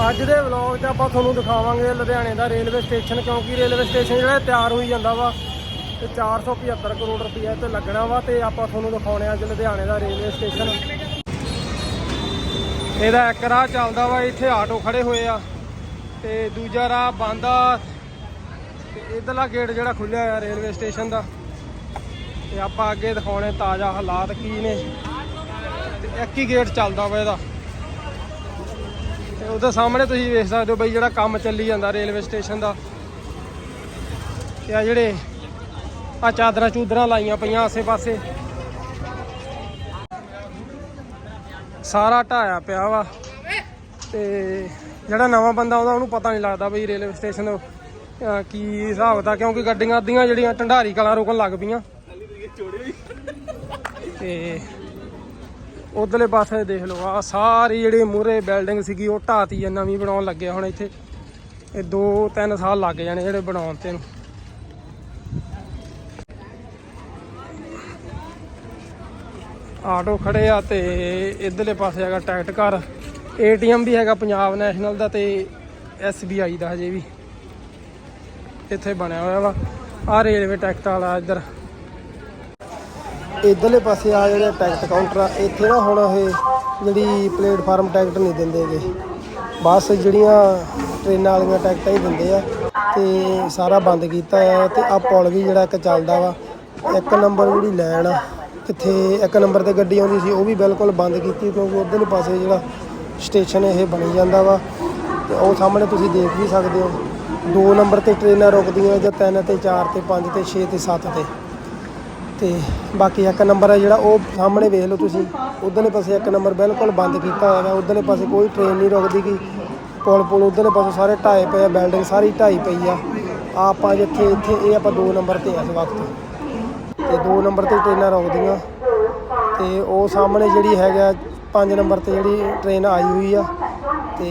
ਅੱਜ ਦੇ ਵਲੌਗ 'ਚ ਆਪਾਂ ਤੁਹਾਨੂੰ ਦਿਖਾਵਾਂਗੇ ਲੁਧਿਆਣੇ ਦਾ ਰੇਲਵੇ ਸਟੇਸ਼ਨ, ਕਿਉਂਕਿ ਰੇਲਵੇ ਸਟੇਸ਼ਨ ਜਿਹੜਾ ਤਿਆਰ ਹੋਈ ਜਾਂਦਾ ਵਾ ਤੇ 475 ਕਰੋੜ ਰੁਪਏ ਤੇ ਲੱਗਣਾ ਵਾ ਤੇ ਆਪਾਂ ਤੁਹਾਨੂੰ ਦਿਖਾਉਣੇ ਆ ਅੱਜ ਲੁਧਿਆਣੇ ਦਾ ਰੇਲਵੇ ਸਟੇਸ਼ਨ। ਇਹਦਾ ਇੱਕ ਰਾਹ ਚੱਲਦਾ ਵਾ, ਇੱਥੇ ਆਟੋ ਖੜੇ ਹੋਏ ਆ ਤੇ ਦੂਜਾ ਰਾਹ ਬੰਦ ਆ ਤੇ ਇਧਰਲਾ ਗੇਟ ਜਿਹੜਾ ਖੁੱਲਿਆ ਹੋਇਆ ਰੇਲਵੇ ਸਟੇਸ਼ਨ ਦਾ। ਤੇ ਆਪਾਂ ਅੱਗੇ ਦਿਖਾਉਣੇ ਤਾਜ਼ਾ ਹਾਲਾਤ ਕੀ ਨੇ। ਤੇ ਇੱਕ ਹੀ ਗੇਟ ਚੱਲਦਾ ਵਾ ਇਹਦਾ। ਤੇ ਉਹਦੇ ਸਾਹਮਣੇ ਤੁਸੀਂ ਵੇਖ ਸਕਦੇ ਹੋ ਬਈ ਜਿਹੜਾ ਕੰਮ ਚੱਲੀ ਜਾਂਦਾ ਰੇਲਵੇ ਸਟੇਸ਼ਨ ਦਾ। ਤੇ ਆ ਜਿਹੜੇ ਆ ਚਾਦਰਾਂ ਚੂਦਰਾਂ ਲਾਈਆਂ ਪਈਆਂ ਆਸੇ-ਪਾਸੇ। ਸਾਰਾ ਢਾਇਆ ਪਿਆ ਵਾ। ਤੇ ਜਿਹੜਾ ਨਵਾਂ ਬੰਦਾ ਆਉਂਦਾ, ਉਹਨੂੰ ਪਤਾ ਨਹੀਂ ਲੱਗਦਾ ਬਈ ਰੇਲਵੇ ਸਟੇਸ਼ਨ ਕੀ ਹਿਸਾਬ ਦਾ, ਕਿਉਂਕਿ ਗੱਡੀਆਂ ਅੱਧੀਆਂ ਜਿਹੜੀਆਂ, ਢੰਡਾਰੀ ਕਲਾਂ ਰੋਕਣ ਲੱਗ ਪਈਆਂ। ਤੇ ਉਧਰਲੇ ਪਾਸੇ ਦੇਖ ਲਓ ਆ ਸਾਰੀ ਜਿਹੜੀ ਮੂਰੇ ਬਿਲਡਿੰਗ ਸੀਗੀ, ਉਹ ਢਾਤੀ ਆ, ਨਵੀਂ ਬਣਾਉਣ ਲੱਗੇ ਹੁਣ ਇੱਥੇ। ਇਹ 2-3 ਸਾਲ ਲੱਗ ਜਾਣੇ ਜਿਹੜੇ ਬਣਾਉਣ ਤੇ ਨੂੰ। ਆਟੋ ਖੜੇ ਆ ਤੇ ਇਧਰਲੇ ਪਾਸੇ ਹੈਗਾ ਟਿਕਟ ਘਰ। ਏਟੀਐਮ ਵੀ ਹੈਗਾ ਪੰਜਾਬ ਨੈਸ਼ਨਲ ਦਾ ਤੇ SBI ਦਾ ਹਜੇ ਵੀ। ਇੱਥੇ ਬਣਿਆ ਹੋਇਆ ਵਾ। ਆ ਰੇਲਵੇ ਟਿਕਟ ਵਾਲਾ ਇੱਧਰ। ਇਧਰਲੇ ਪਾਸੇ ਆ ਜਿਹੜੇ ਟਿਕਟ ਕਾਊਂਟਰ ਆ, ਇੱਥੇ ਨਾ ਹੁਣ ਇਹ ਜਿਹੜੀ ਪਲੇਟਫਾਰਮ ਟਿਕਟ ਨਹੀਂ ਦਿੰਦੇਗੇ ਬਸ ਜਿਹੜੀਆਂ ਟ੍ਰੇਨਾਂ ਵਾਲੀਆਂ ਟਿਕਟਾਂ ਹੀ ਦਿੰਦੇ ਆ ਤੇ ਸਾਰਾ ਬੰਦ ਕੀਤਾ ਆ ਤੇ ਆ ਪੁਲ ਵੀ ਜਿਹੜਾ ਇੱਕ ਚੱਲਦਾ ਵਾ, ਇੱਕ ਨੰਬਰ ਜਿਹੜੀ ਲਾਈਨ ਆ। ਕਿੱਥੇ ਇੱਕ ਨੰਬਰ ਤੇ ਗੱਡੀ ਆਉਂਦੀ ਸੀ, ਉਹ ਵੀ ਬਿਲਕੁਲ ਬੰਦ ਕੀਤੀ ਕਿਉਂਕਿ ਉਧਰਲੇ ਪਾਸੇ ਜਿਹੜਾ ਸਟੇਸ਼ਨ ਇਹ ਬਣੀ ਜਾਂਦਾ ਵਾ। ਤੇ ਉਹ ਸਾਹਮਣੇ ਤੁਸੀਂ ਦੇਖ ਵੀ ਸਕਦੇ ਹੋ, ਦੋ ਨੰਬਰ ਤੇ ਟ੍ਰੇਨਾਂ ਰੁਕਦੀਆਂ ਜਾਂ ਤਿੰਨ ਤੇ ਚਾਰ ਤੇ ਪੰਜ ਤੇ 6 ਤੇ 7 ਤੇ। ਤੇ ਬਾਕੀ ਇੱਕ ਨੰਬਰ ਹੈ ਜਿਹੜਾ ਉਹ ਸਾਹਮਣੇ ਵੇਖ ਲਓ ਤੁਸੀਂ। ਉਧਰਲੇ ਪਾਸੇ ਇੱਕ ਨੰਬਰ ਬਿਲਕੁਲ ਬੰਦ ਕੀਤਾ ਹੋਇਆ ਹੈ ਉਧਰਲੇ ਪਾਸੇ ਕੋਈ ਟ੍ਰੇਨ ਨਹੀਂ ਰੁਕਦੀ ਗੀ। ਪੁਲ ਪੁਲ ਉਧਰਲੇ ਪਾਸੇ ਸਾਰੇ ਢਾਏ ਪਏ ਆ ਬਿਲਡਿੰਗ ਸਾਰੀ ਢਾਈ ਪਈ ਆ। ਆਪਾਂ ਜਿੱਥੇ ਇੱਥੇ, ਇਹ ਆਪਾਂ ਦੋ ਨੰਬਰ ਤੇ ਇਸ ਵਕਤ। ਤੇ ਦੋ ਨੰਬਰ ਤੇ ਟ੍ਰੇਨਾਂ ਰੁਕਦੀਆਂ। ਤੇ ਉਹ ਸਾਹਮਣੇ ਜਿਹੜੀ ਹੈਗਾ, ਪੰਜ ਨੰਬਰ ਤੇ ਜਿਹੜੀ ਟ੍ਰੇਨ ਆਈ ਹੋਈ ਆ। ਤੇ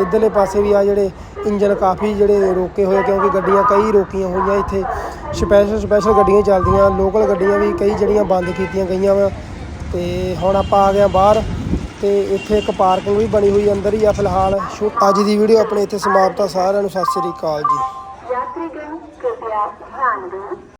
ਇਧਰਲੇ ਪਾਸੇ ਵੀ ਆ ਜਿਹੜੇ ਇੰਜਨ ਕਾਫੀ ਜਿਹੜੇ ਰੋਕੇ ਹੋਏ ਕਿਉਂਕਿ ਗੱਡੀਆਂ ਕਈ ਰੋਕੀਆਂ ਹੋਈਆਂ ਇੱਥੇ। ਸਪੈਸ਼ਲ ਸਪੈਸ਼ਲ ਗੱਡੀਆਂ ਚੱਲਦੀਆਂ ਲੋਕਲ ਗੱਡੀਆਂ ਵੀ ਕਈ ਜਿਹੜੀਆਂ ਬੰਦ ਕੀਤੀਆਂ ਗਈਆਂ ਵਾ। ਤੇ ਹੁਣ ਆਪਾਂ ਆ ਗਏ ਬਾਹਰ, ਤੇ ਇੱਥੇ ਇੱਕ ਪਾਰਕਿੰਗ ਵੀ ਬਣੀ ਹੋਈ ਅੰਦਰ ਹੀ ਆ ਫਿਲਹਾਲ। ਅੱਜ ਦੀ ਵੀਡੀਓ ਆਪਣੇ ਇੱਥੇ ਸਮਾਪਤ ਆ। ਸਾਰਿਆਂ ਨੂੰ ਸਤਿ ਸ੍ਰੀ ਅਕਾਲ ਜੀ। ਯਾਤਰੀਗਣ, ਕਿਰਪਾ ਧਿਆਨ ਦਿਓ